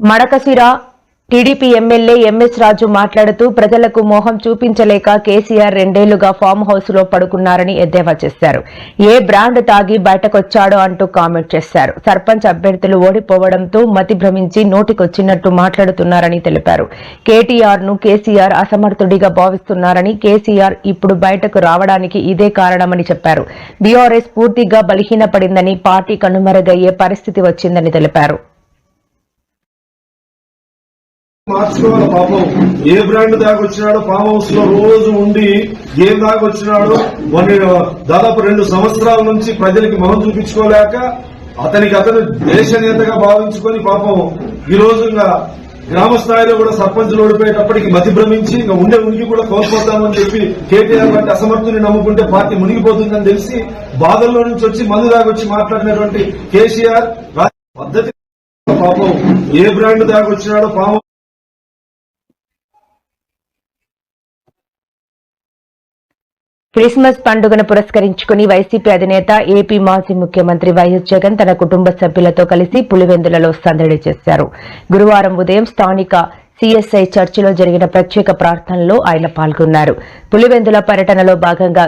Madakasira TDP MLA M S Raju మాట్లాడుతూ ప్రజలకు మోహం చూపించలేక కేసీఆర్ రెండేళ్ళుగా ఫామ్ హౌస్లో పడుకున్నారని ఎద్దేవా చేశారు. ఏ బ్రాండ్ తాగి బయటకొచ్చాడో అంటూ కామెంట్ చేశారు. సర్పంచ్ అభ్యర్థులు ఓడిపోవడంతో మతి భ్రమించి నోటికొచ్చినట్టు మాట్లాడుతున్నారని తెలిపారు. కేటీఆర్ను కేసీఆర్ అసమర్థుడిగా భావిస్తున్నారని కేసీఆర్ ఇప్పుడు బయటకు రావడానికి ఇదే కారణమని చెప్పారు. బీఆర్ఎస్ పూర్తిగా బలహీనపడిందని పార్టీ కనుమరుగయ్యే పరిస్థితి వచ్చిందని తెలిపారు. మార్చుకోవాలి పాపం. ఏ బ్రాండ్ దాకా వచ్చినాడో ఫామ్ హౌస్లో రోజు ఉండి ఏం దాకా వచ్చినాడో కొన్ని దాదాపు రెండు సంవత్సరాల నుంచి ప్రజలకి మొహం చూపించుకోలేక అతనికి అతను దేశ నేతగా భావించుకొని పాపం ఈ రోజు గ్రామ స్థాయిలో కూడా సర్పంచులు ఓడిపోయేటప్పటికి మతి భ్రమించి ఇంకా ఉండే ఉనికి కూడా కోల్పోతామని చెప్పి కేటీఆర్ వంటి అసమర్థుని నమ్ముకుంటే పార్టీ మునిగిపోతుందని తెలిసి బాధల్లో నుంచి వచ్చి మందు దాకా వచ్చి మాట్లాడినటువంటి కేసీఆర్ పద్ధతి పాపం ఏ బ్రాండ్ దాకా వచ్చినాడో పాపం క్రిస్మస్ పండుగను పురస్కరించుకుని వైసీపీ అధినేత ఏపీ మాజీ ముఖ్యమంత్రి వైఎస్ జగన్ తన కుటుంబ సభ్యులతో కలిసి పులివెందులలో సందడి చేశారు. గురువారం ఉదయం స్థానిక సిఎస్ఐ చర్చిలో జరిగిన ప్రత్యేక ప్రార్థనలో ఆయన పాల్గొన్నారు. పులివెందుల పర్యటనలో భాగంగా